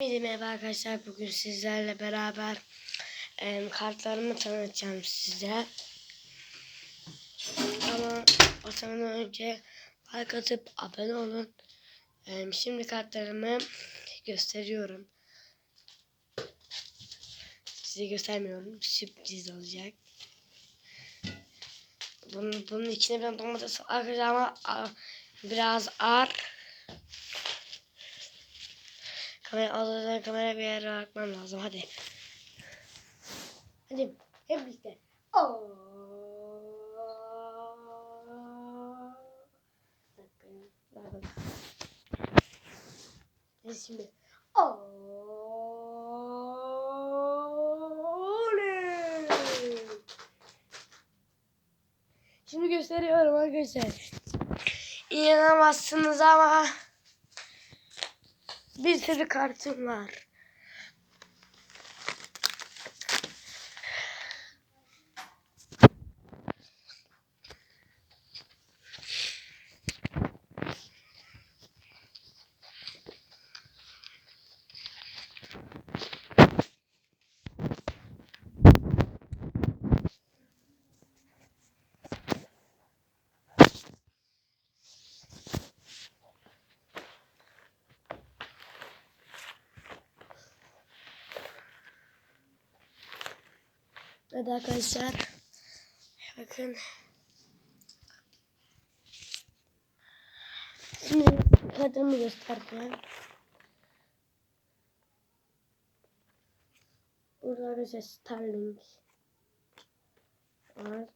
Merhaba arkadaşlar. Bugün sizlerle beraber em, kartlarımı tanıtacağım size. Ama o zaman önce like atıp abone olun. Em, şimdi kartlarımı gösteriyorum. Size göstermiyorum. Sürpriz olacak. Bunun, bunun içine ben domates arkadaşlar ama biraz ağır. Kamera alırken kamera bir yere bakmam lazım. Hadi. Hadi. Hep birlikte. Oo. Hadi şimdi. Oley. Şimdi gösteriyorum arkadaşlar. İnanamazsınız ama bir sürü kartım var. Evet arkadaşlar. Bakın. Şimdi kartımı göstereceğim. Burada arkadaşlar Starlink var.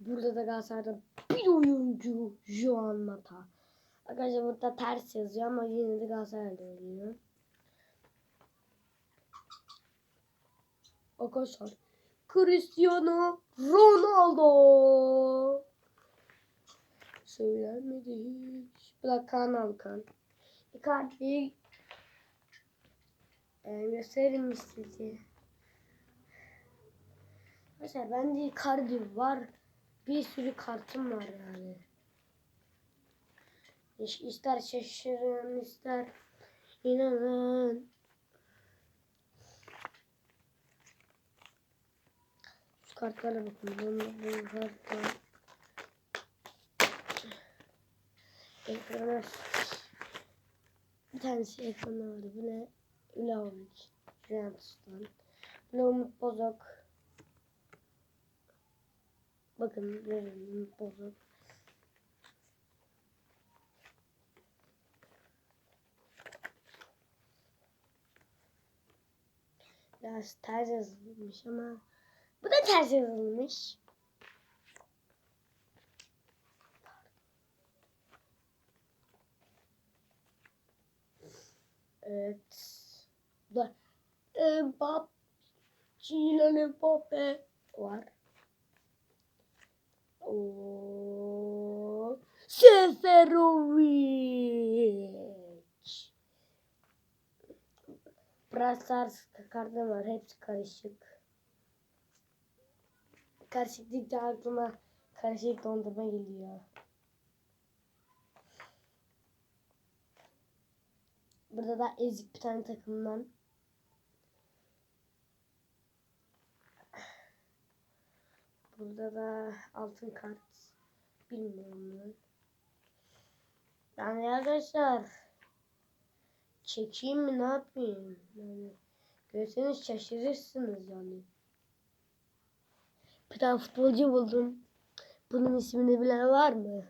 Burada da Galatasaray'da bir oyuncu Juan Mata. Arkadaşlar burada ters yazıyor ama yine de Galatasaray'da oynuyor. Arkadaşlar Cristiano Ronaldo söylenmedi hiç. Bu da Kaan Alkan. Icardi'yi e, göstereyim size? Arkadaşlar bende Icardi var. Bir sürü kartım var yani. İster şaşırın ister inanın. Kartlara bakın. Bunu, bu kartlar. Ekrana bir tanesi ekranda vardı. Bu ne? Vlahovic. Juventus'tan. Bu ne Umut. Bakın görün Umut Bozok. Biraz ters yazılmış ama bu da ters yazılmış. Evet. Da Mbappe. Kylian Mbappe var. Oo. Seferovic. Brastars kartı var. Hepsi karışık. Karışık deyince aklıma karışık dondurma geliyor. Burada da ezik bir tane takımdan. Burada da altın kart. Bilmiyorum ben. Yani arkadaşlar çekeyim mi ne yapayım? Yani görseniz şaşırırsınız yani. Bir tane futbolcu buldum. Bunun ismini bilen var mı?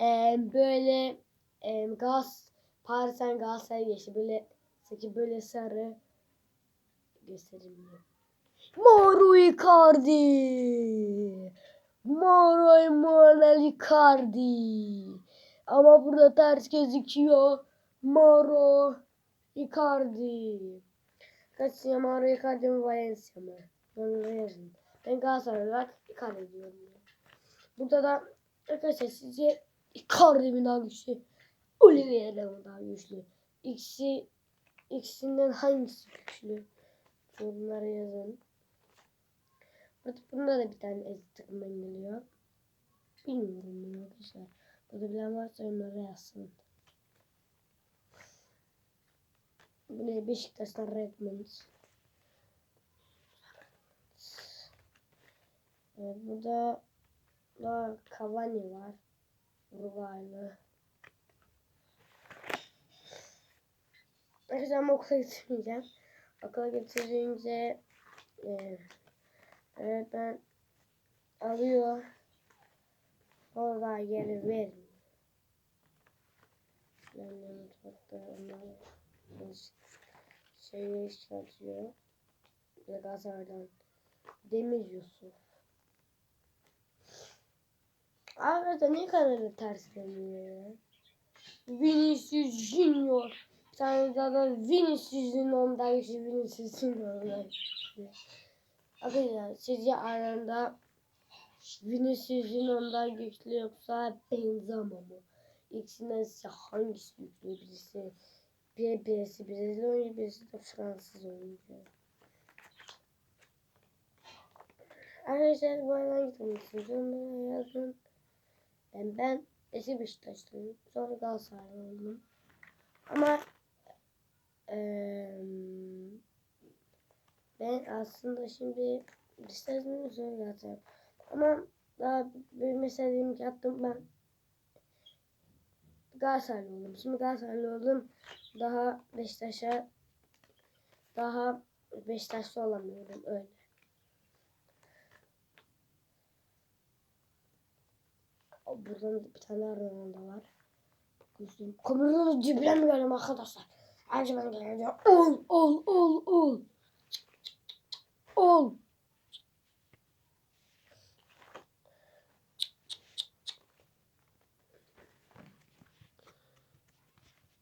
Ee, böyle e, gaz Paris'ten Galatasaray'a geçti. Böyle saçı böyle sarı göstereyim mi? Mauro Icardi. Mauro Emanuel Icardi. Ama burada ters gözüküyor. Mauro Icardi. Kaçıyor Mauro Icardi mi Valencia mı? Onu yazın. Ben Galatasaray olarak Icardi diyorum. ya. Burada da arkadaşlar sizce Icardi mi daha güçlü? Oliveira mı daha güçlü? İkisi ikisinden hangisi güçlü? Yorumlara yazın. Artık bunda da bir tane ezik takımdan geliyor. Bilmiyorum ya arkadaşlar. Burada bilen varsa onlara yazsın. Bu ne? Beşiktaş'tan Redmond. Evet burada da Cavani var. Uruguaylı. Arkadaşlar ama okula gitmeyeceğim. Okula getirince e, evet ben alıyor. Sonra geri vermiyor. Ben de mutfakta onları şeyi çıkartıyor. Galatasaray'dan Demir Yusuf. Arkadaşlar niye kanalı ters dönüyor ya? Vinicius Junior. Bir tane zaten Vinicius'un ondan geçti. Vinicius'un ondan geçti. Arkadaşlar sizce aranda Vinicius'un ondan güçlü yoksa Benzema mı? İkisinden size hangisi güçlü? Birisi bir, birisi Brezilya oyuncu, birisi de Fransız oyuncu. Arkadaşlar bu arada hangi takımlısınız? Onlara yazın. Ben, ben eski Beşiktaşlıyım. Sonra Galatasaray oldum. Ama eee ben aslında şimdi Beşiktaşlıyım sonra Galatasaray. Ama daha bir mesela diyelim ki attım ben Galatasaraylı oldum. Şimdi Galatasaraylı oldum. Daha Beşiktaş'a daha Beşiktaşlı olamıyorum öyle. Buradan bir tane Ronaldo var. Gözüm. Kamerada cibren gördüm arkadaşlar. Ben geleceğim. Ol ol ol ol. Ol.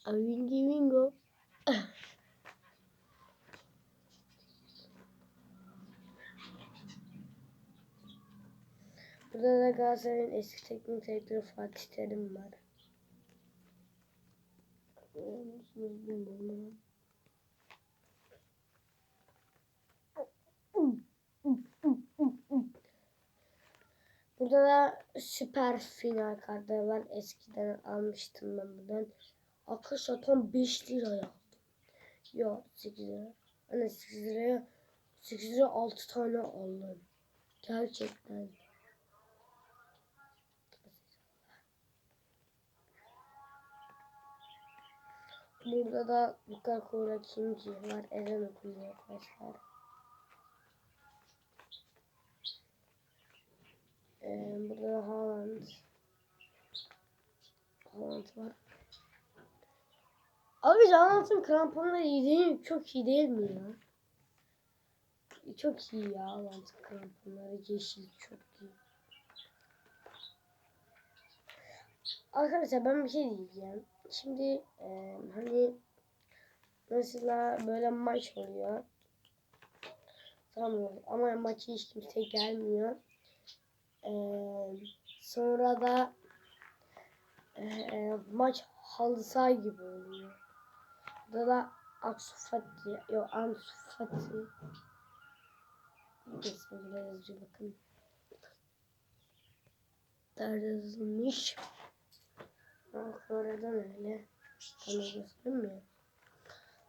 Wingy wingo. Burada da Galatasaray'ın eski teknik direktörü Fatih Terim var. Bilmiyorum ama. Burada da süper final kartları var. Eskiden almıştım ben buradan. Arkadaşlar tam 5 liraya aldım. Yok 8 lira. Hani 8 liraya 8 lira 6 tane aldım. Gerçekten. Burada da Lukaku Kinci var. Eren okuyor arkadaşlar. Ee, burada da Haaland. Haaland var. Abi Haaland'ın kramponları iyi değil? Çok iyi değil mi ya? Çok iyi ya Haaland'ın kramponları. Yeşil çok iyi. Arkadaşlar ben bir şey diyeceğim. Şimdi e, hani mesela böyle maç oluyor. Tamam ama maçı hiç kimse gelmiyor. E, sonra da e, maç halı saha gibi oluyor. Burada da Aksu Fatih, yok Ansu Fatih. İsmi yazıyor bakın. Nerede yazılmış? Sonradan öyle. Bana göstermiyor.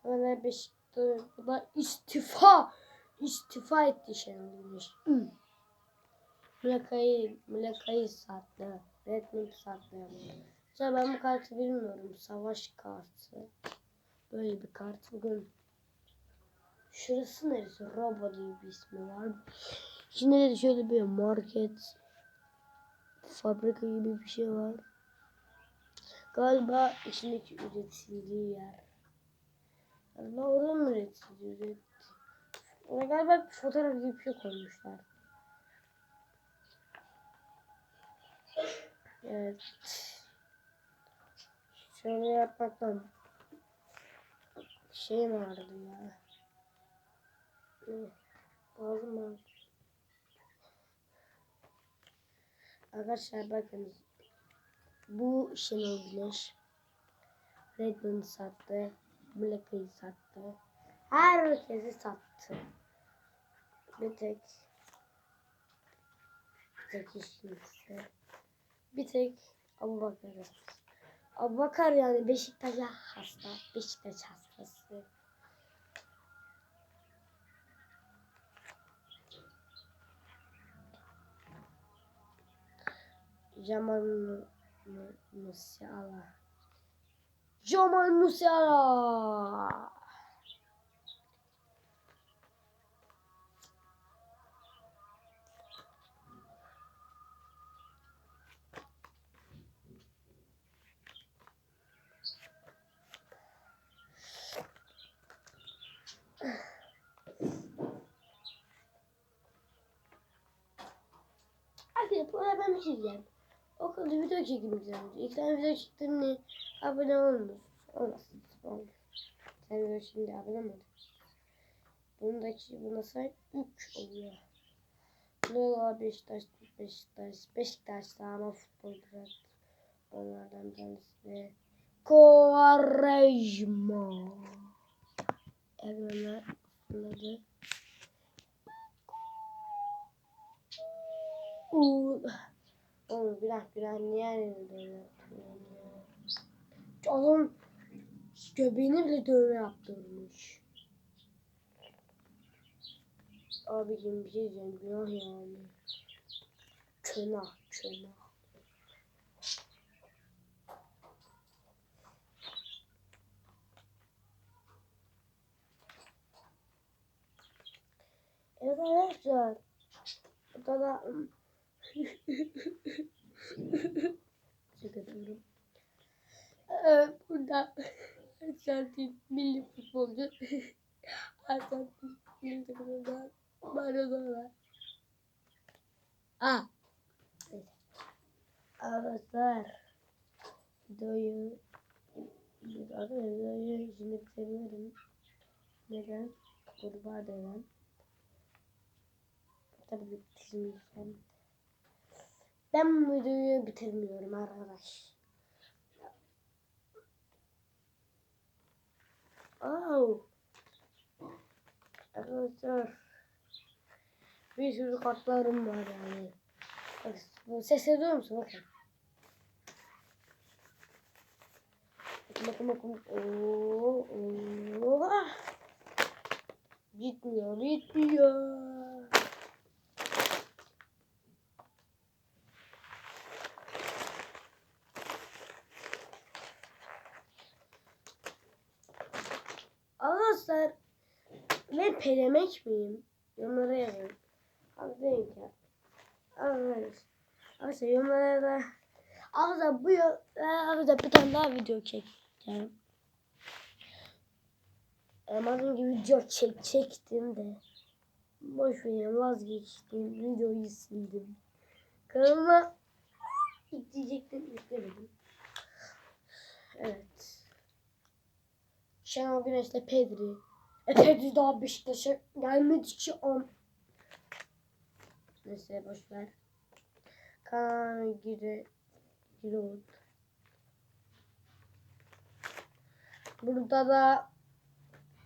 Böyle Beşiktaş bu da istifa istifa etti Şenolmuş. Mülakayı Mülakayı sattı. Redmond sattı. Ya ben bu kartı bilmiyorum. Savaş kartı. Böyle bir kart. Bugün şurası neresi? Robo diye bir ismi var. İçinde de şöyle bir market fabrika gibi bir şey var. Galiba içindeki üretildiği yer. Galiba orada mı üretildi? Üret... Ona galiba fotoğraf gibi bir şey koymuşlar. Evet. Şöyle yapmaktan şey mi vardı ya? Ne? Boğazım ağrıdı. Arkadaşlar bakın bu Şenol Güneş Redmond sattı. Black'ı sattı. Herkesi sattı. Bir tek bir tek kimse. Bir tek Abu Bakar. Abu Bakar yani Beşiktaş'a hasta. Beşiktaş hastası. Jamal Mu- Mu- Musiala. Jamal Musiala. Hadi buraya ben bir şey diyeceğim. Okulda video çekimizden. İlk tane video çektim mi abone olmuş. Olmasın. Olmuş. Sen video şimdi abone oldun? Bundaki buna say 3 oluyor. Lola Beşiktaş, Beşiktaş, Beşiktaş'ta ama futbol bırak. Onlardan tanesi de Quaresma. Evrenler fırladı. Uuu. Oğlum günah günah niye ya? Adam göbeğine bile dövme yaptırmış. Abicim bir şey diyeceğim günah yani. Könah könah. Evet arkadaşlar. Burada da Şaka yapıyorum. Ee, burada Arjantin milli futbolcu Arjantin milli takımından Maradona. Aa. Evet. Arkadaşlar videoyu Arkadaşlar videoyu şimdi bitiriyorum. Neden? Kurbağa denen. Tabii bitirmeyeceğim. Ben videoyu bitirmiyorum arkadaş. Oh. Arkadaşlar. Bir sürü kartlarım var yani. Ses ediyor musun? Bakın bakın bakın. Oo, oo. Ah. Gitmiyor, gitmiyor. Arkadaşlar ben pelemek miyim? Yorumlara yazın. Abi deyin ki. Arkadaşlar. Arkadaşlar yorumlara da. Arkadaşlar bu arkadaşlar bir tane daha video çekeceğim. Ama az önce video çek çektim de. Boş verin vazgeçtim. Videoyu sildim. Kanalıma yükleyecektim yüklemedim. Evet. Şenol Güneş'le Pedri. E Pedri daha Beşiktaş'a gelmedi ki on. Neyse boş ver. Kaan Gire Giroud. Burada da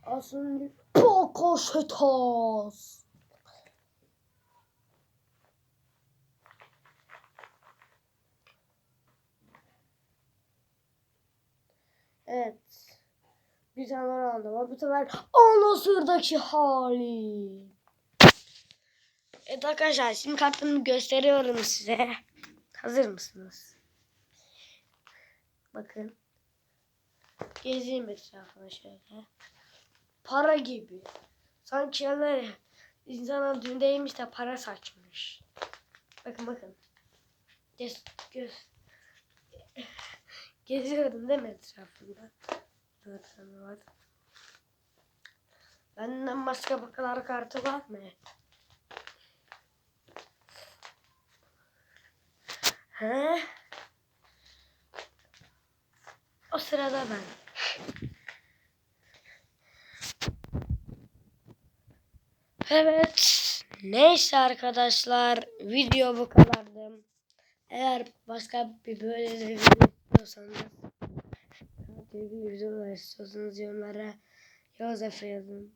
aslında Pocoşetos. Evet. Bir tane aldım. ama Bu sefer Anasır'daki hali. Evet arkadaşlar şimdi kartımı gösteriyorum size. Hazır mısınız? Bakın. Gezeyim etrafına şöyle. Para gibi. Sanki yani insana düğündeymiş de para saçmış. Bakın bakın. Göz, göz. Geziyorum değil mi etrafında? Tane var. Benden başka bakalar kartı var mı? He? O sırada ben. Evet. Neyse arkadaşlar. Video bu kadardı. Eğer başka bir böyle de video istiyorsanız ilgili videolar istiyorsanız yorumlara Yozef yazın.